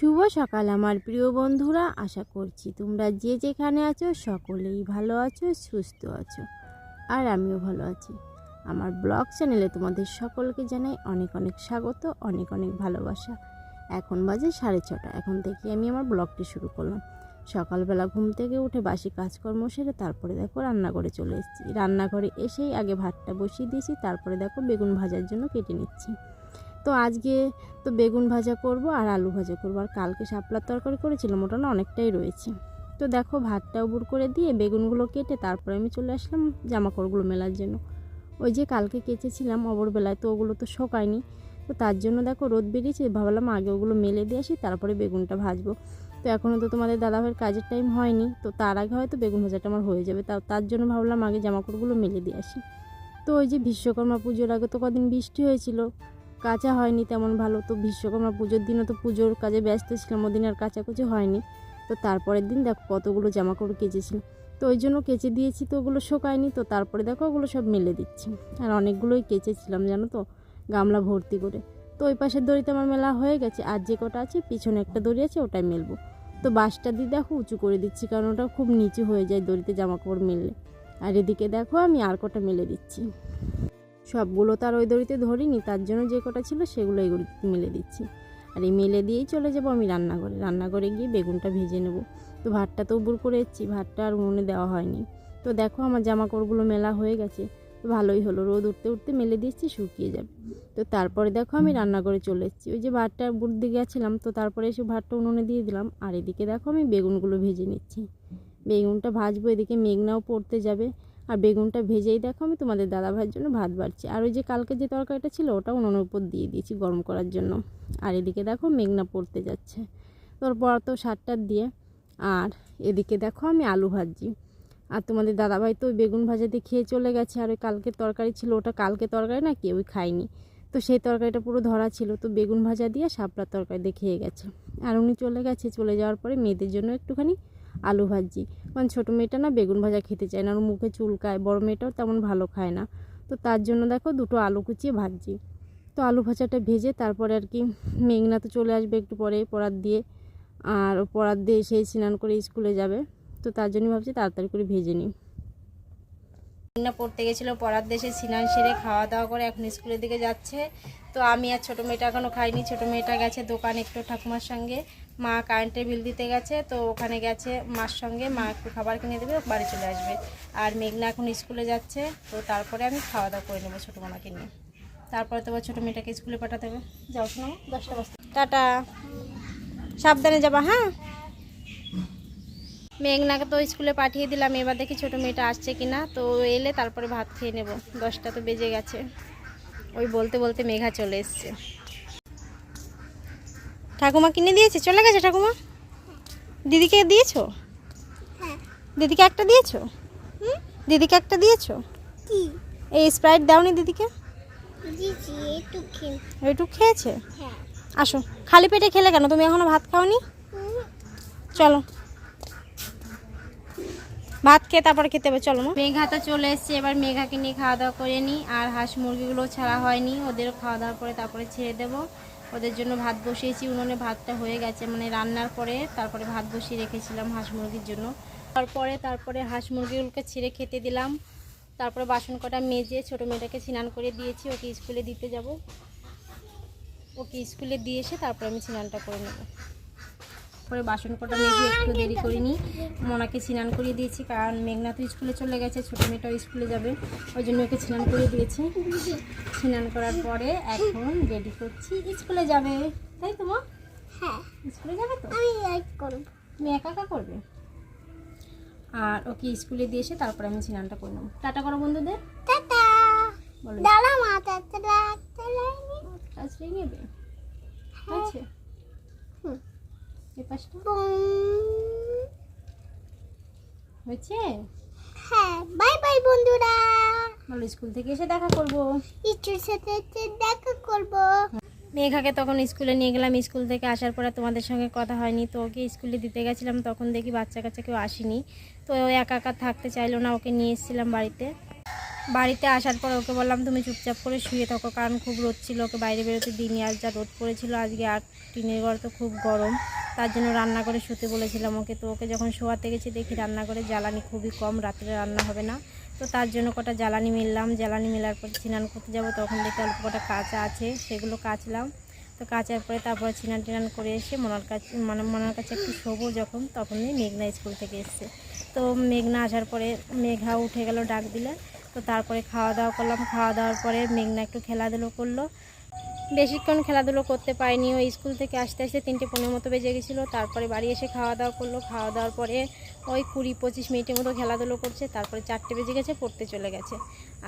শুভ সকাল আমার প্রিয় বন্ধুরা, আশা করছি তোমরা যে যেখানে আছো সকলেই ভালো আছো, সুস্থ আছো, আর আমিও ভালো আছি। আমার ব্লগ চ্যানেলে তোমাদের সকলকে জানাই অনেক অনেক স্বাগত, অনেক অনেক ভালোবাসা। এখন বাজে সাড়ে ছটা, এখন থেকে আমি আমার ব্লগটি শুরু করলাম। সকালবেলা ঘুম থেকে উঠে বাসি কাজকর্ম সেরে তারপরে দেখো রান্নাঘরে চলে এসেছি। রান্নাঘরে এসেই আগে ভাতটা বসিয়ে দিয়েছি, তারপরে দেখো বেগুন ভাজার জন্য কেটে নিচ্ছি। তো আজকে তো বেগুন ভাজা করব আর আলু ভাজা করব। আর কালকে শাপলার তরকারি করেছিলাম, ওটা না অনেকটাই রয়েছে। তো দেখো ভাতটা উবুর করে দিয়ে বেগুনগুলো কেটে তারপরে আমি চলে আসলাম জামা কাপড়গুলো মেলার জন্য। ওই যে কালকে কেচেছিলাম অবরবেলায় তো ওগুলো তো শোকায়নি। তো তার জন্য দেখো রোদ বেরিয়েছে, ভাবলাম আগে ওগুলো মেলে দিয়ে আসি, তারপরে বেগুনটা ভাজবো। তো এখনও তো তোমাদের দাদাভাইয়ের কাজের টাইম হয়নি, তো তার আগে হয়তো বেগুন ভাজাটা আমার হয়ে যাবে। তাও তার জন্য ভাবলাম আগে জামা কাপড়গুলো মেলে দিয়ে আসি। তো ওই যে বিশ্বকর্মা পুজোর আগে তো কদিন বৃষ্টি হয়েছিল কাঁচা হয়নি তেমন ভালো। তো বিশ্বকর্মা পুজোর দিনও তো পুজোর কাজে ব্যস্ত ছিলাম, ওদিন আর কাচাকুচি হয়নি। তো তারপরের দিন দেখো কতগুলো জামা কাপড় কেচেছিল। তো ওই জন্য কেচে দিয়েছি তো ওগুলো শোকায়নি, তো তারপরে দেখো ওগুলো সব মেলে দিচ্ছি। আর অনেকগুলোই কেচেছিলাম জানো তো, গামলা ভর্তি করে। তো ওই পাশের দড়িতে আমার মেলা হয়ে গেছে, আর যে কটা আছে পিছনে একটা দড়ি আছে ওটাই মেলবো। তো বাঁশটা দিয়ে দেখো উঁচু করে দিচ্ছি, কারণ ওটা খুব নিচু হয়ে যায় দড়িতে জামা কাপড় মেললে। আর এদিকে দেখো আমি আর কটা মেলে দিচ্ছি। সবগুলো তো আর ওই দড়িতে ধরিনি, তার জন্য যে কটা ছিল সেগুলো এই মেলে দিচ্ছি। আর এই মেলে দিয়েই চলে যাব আমি রান্নাঘরে। রান্নাঘরে গিয়ে বেগুনটা ভেজে নেব। তো ভাতটা তো উবুর করে এসেছি, ভাতটা আর উনুনে দেওয়া হয়নি। তো দেখো আমার জামা কাপড়গুলো মেলা হয়ে গেছে। তো ভালোই হলো, রোদ উঠতে উঠতে মেলে দিচ্ছি শুকিয়ে যাবে। তো তারপরে দেখো আমি রান্নাঘরে চলে এসেছি। ওই যে ভাতটা বুড়তে গেছিলাম তো তারপরে এসে ভাতটা উনুনে দিয়ে দিলাম। আর এদিকে দেখো আমি বেগুনগুলো ভেজে নিচ্ছি। বেগুনটা ভাজবো, এদিকে মেঘনাও পড়তে যাবে। আর বেগুনটা ভেজেই দেখো আমি তোমাদের দাদা ভাইয়ের জন্য ভাত বাড়ছি। আর ওই যে কালকে যে তরকারিটা ছিল ওটা উনুনের উপর দিয়ে দিয়েছি গরম করার জন্য। আর এদিকে দেখো মেঘনা পড়তে যাচ্ছে। তারপর তো সারটার দিয়ে। আর এদিকে দেখো আমি আলু ভাজছি। আর তোমাদের দাদাভাই তো ওই বেগুন ভাজাতে খেয়ে চলে গেছে। আর ওই কালকে তরকারি ছিল, ওটা কালকে তরকারি না কেউই খায়নি। তো সেই তরকারিটা পুরো ধরা ছিল। তো বেগুন ভাজা দিয়ে শাপলার তরকারি দিয়ে খেয়ে গেছে। আর উনি চলে গেছে। চলে যাওয়ার পরে মেয়েদের জন্য একটুখানি আলু ভাজি। কারণ ছোটো মেয়েটা না বেগুন ভাজা খেতে চায় না, ওর মুখে চুলকায়, বড় মেয়েটাও তেমন ভালো খায় না। তো তার জন্য দেখো দুটো আলু কুচিয়ে ভাজছি। তো আলু ভাজাটা ভেজে তারপরে আর কি মেঘনা তো চলে আসবে একটু পরে পড়ার দিয়ে। আর পড়ার দিয়ে এসে স্নান করে স্কুলে যাবে। তো তার জন্য ভাবছি তাড়াতাড়ি করে ভেজে নিই। মেঘনা পড়তে গেছিল পড়ার দেশে স্নান সেরে খাওয়া দাওয়া করে এখন স্কুলের দিকে যাচ্ছে। তো আমি আর ছোটো মেয়েটা এখনও খাইনি, ছোটো মেয়েটা গেছে দোকান একটু ঠাকুমার সঙ্গে। মা কারেন্টের বিল দিতে গেছে, তো ওখানে গেছে মার সঙ্গে, মা একটু খাবার কিনে দেবে বাড়ি চলে আসবে। আর মেঘনা এখন স্কুলে যাচ্ছে, তো তারপরে আমি খাওয়া দাওয়া করে নেব ছোটো মামাকে নিয়ে। তারপরে তোমার ছোটো মেয়েটাকে স্কুলে পাঠাতে হবে। যাও শোনো, দশটা বাজতে। টাটা। সাবধানে যাবা হ্যাঁ? মেঘনাকে তো স্কুলে পাঠিয়ে দিলাম, এবার দেখি ছোটো মেয়েটা আসছে কি না তো এলে তারপরে ভাত খেয়ে নেব। দশটা তো বেজে গেছে। ওই বলতে বলতে মেঘা চলে এসছে। ঠাকুমা কিনে দিয়েছে? চলে গেছে ঠাকুমা? দিদিকে দিয়েছ? দিদিকে একটা দিয়েছ? দিদিকে একটা দিয়েছ? এই স্প্রাইট দাওনি দিদিকে? ওইটুক খেয়েছে? হ্যাঁ। আসো। খালি পেটে খেলে কেন? তুমি এখনও ভাত খাওনি? চলো। ভাত খেয়ে তারপরে খেতে হবে। চলো মা। মেঘা তো চলে এসছে। এবার মেঘাকে নিয়ে খাওয়া দাওয়া করে নিই আর হাঁস মুরগিগুলো ছাড়া হয়নি। ওদেরও খাওয়া দাওয়া করে তারপরে ছেড়ে দেবো। ওদের জন্য ভাত বসিয়েছি, উনুনে ভাতটা হয়ে গেছে মানে রান্নার পরে তারপরে ভাত বসিয়ে রেখেছিলাম হাঁস মুরগির জন্য। তারপরে তারপরে হাঁস মুরগিগুলোকে ছেড়ে খেতে দিলাম। তারপরে বাসন কটা মেজে ছোটো মেয়েটাকে স্নান করে দিয়েছি, ওকে স্কুলে দিতে যাব। ওকে স্কুলে দিয়ে এসে তারপরে আমি স্নানটা করে নেব। পরে বাসন কটা মেজে একটু দেরি করিনি। মোনাকে স্নান করিয়ে দিয়েছি কারণ মেঘনা তো স্কুলে চলে গেছে ছোটো মেয়েটাও স্কুলে যাবে। ওই জন্য ওকে স্নান করিয়ে দিয়েছি। স্নান করার পরে এখন রেডি করছি স্কুলে যাবে। তাই তো হ্যাঁ। স্কুলে যাবে তো? আমি করব। তুমি একা একা করবে? আর ওকে স্কুলে দিয়ে এসে তারপরে আমি স্নানটা করে নেব। টাটা করো বন্ধুদের। টাটা। দাঁড়া এই পাশটা। হয়েছে? হ্যাঁ বাই বাই বন্ধুরা। বলো স্কুল থেকে এসে দেখা করব। ইচ্ছুর সাথে সাথে দেখা করব। মেঘাকে তখন স্কুলে নিয়ে গেলাম। স্কুল থেকে আসার পরে তোমাদের সঙ্গে কথা হয়নি তো ওকে স্কুলে দিতে গেছিলাম। তখন দেখি বাচ্চা কাচ্চা কেউ আসেনি তো ও একা একা থাকতে চাইলো না। ওকে নিয়ে এসেছিলাম বাড়িতে। বাড়িতে আসার পর ওকে বললাম, তুমি চুপচাপ করে শুয়ে থাকো, কারণ খুব রোদ ছিল, ওকে বাইরে বেরোতে দিনই আজ যা রোদ পড়েছিল, আজকে আর টিনের ঘর তো খুব গরম, তার জন্য রান্না করে শুতে বলেছিলাম ওকে। তো ওকে যখন শোয়াতে গেছি, দেখি রান্না করে জ্বালানি খুবই কম, রাত্রে রান্না হবে না। তো তার জন্য কটা জ্বালানি মিললাম, জ্বালানি মেলার পর স্নান করতে যাব, তখন দেখি অল্প কটা কাঁচা আছে, সেগুলো কাচলাম। তো কাচার পরে তারপরে চিনান টিনান করে এসে মনার কাছে মানে মনার কাছে একটু শোবো যখন, তখনই মেঘনা স্কুল থেকে এসছে। তো মেঘনা আসার পরে মেঘা উঠে গেল, ডাক দিলে। তো তারপরে খাওয়া দাওয়া করলাম। খাওয়া দাওয়ার পরে মেঘনা একটু খেলাধুলো করল। বেশিক্ষণ খেলাধুলো করতে পারিনি। ওই স্কুল থেকে আসতে আসতে তিনটে পনেরো মতো বেজে গেছিল। তারপরে বাড়ি এসে খাওয়া দাওয়া করল। খাওয়া দাওয়ার পরে ওই কুড়ি পঁচিশ মিনিটের মতো খেলাধুলো করছে। তারপরে চারটে বেজে গেছে, পড়তে চলে গেছে।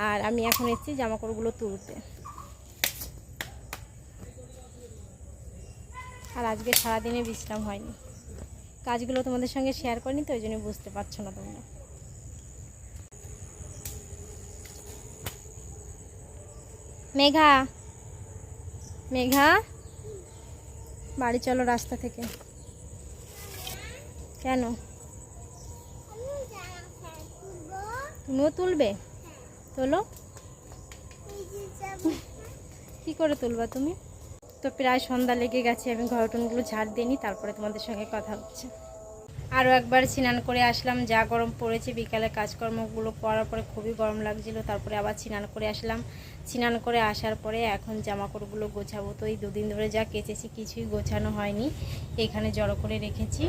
আর আমি এখন এসেছি জামাকাপড়গুলো তুলতে। আর আজকে সারাদিনে বিশ্রাম হয়নি। কাজগুলো তোমাদের সঙ্গে শেয়ার করিনি, তো ওই জন্য বুঝতে পারছ না তোমরা। মেঘা। মেঘা? বাড়ি চলো রাস্তা থেকে। কেন? তুমিও তুলবে? তোলো। কি করে তুলবা তুমি? তো প্রায় সন্ধ্যা লেগে গেছে, আমি ঘর টনগুলো ঝাড় দিইনি তারপরে তোমাদের সঙ্গে কথা হচ্ছে। আরও একবার স্নান করে আসলাম, যা গরম পড়েছে, বিকালে কাজকর্মগুলো করার পরে খুবই গরম লাগছিল, তারপরে আবার স্নান করে আসলাম। স্নান করে আসার পরে এখন জামাকাপড়গুলো গোছাবো, তো এই দুদিন ধরে যা কেচেছি কিছুই গোছানো হয়নি, এখানে জড়ো করে রেখেছি,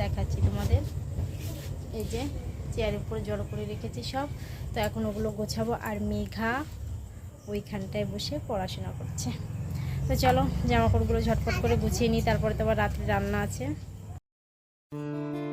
দেখাচ্ছি তোমাদের। এই যে চেয়ারের উপর জড়ো করে রেখেছি সব, তো এখন ওগুলো গোছাবো, আর মেঘা ওইখানটায় বসে পড়াশোনা করছে। তো চলো জামা কাপড়গুলো ঝটপট করে গুছিয়ে নিই, তারপরে তো আবার রাত্রে রান্না আছে। Música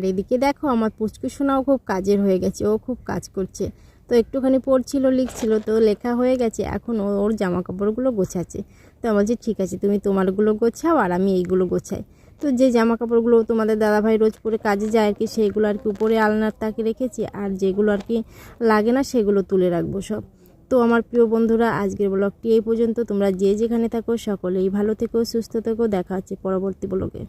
আর এদিকে দেখো আমার পুচকু সোনাও খুব কাজের হয়ে গেছে, ও খুব কাজ করছে। তো একটুখানি পড়ছিল, লিখছিল, তো লেখা হয়ে গেছে, এখন ওর জামা কাপড়গুলো গোছাচ্ছে। তো আমার বলছে ঠিক আছে, তুমি তোমারগুলো গোছাও আর আমি এইগুলো গোছাই। তো যে জামা কাপড়গুলো তোমাদের দাদাভাই রোজ পরে কাজে যায় আর কি, সেইগুলো আর কি উপরে আলনার তাকে রেখেছি, আর যেগুলো আর কি লাগে না সেগুলো তুলে রাখব সব। তো আমার প্রিয় বন্ধুরা, আজকের ব্লগটি এই পর্যন্ত। তোমরা যে যেখানে থাকো, সকলেই ভালো থেকো, সুস্থ থেকো। দেখা হচ্ছে পরবর্তী ব্লগে।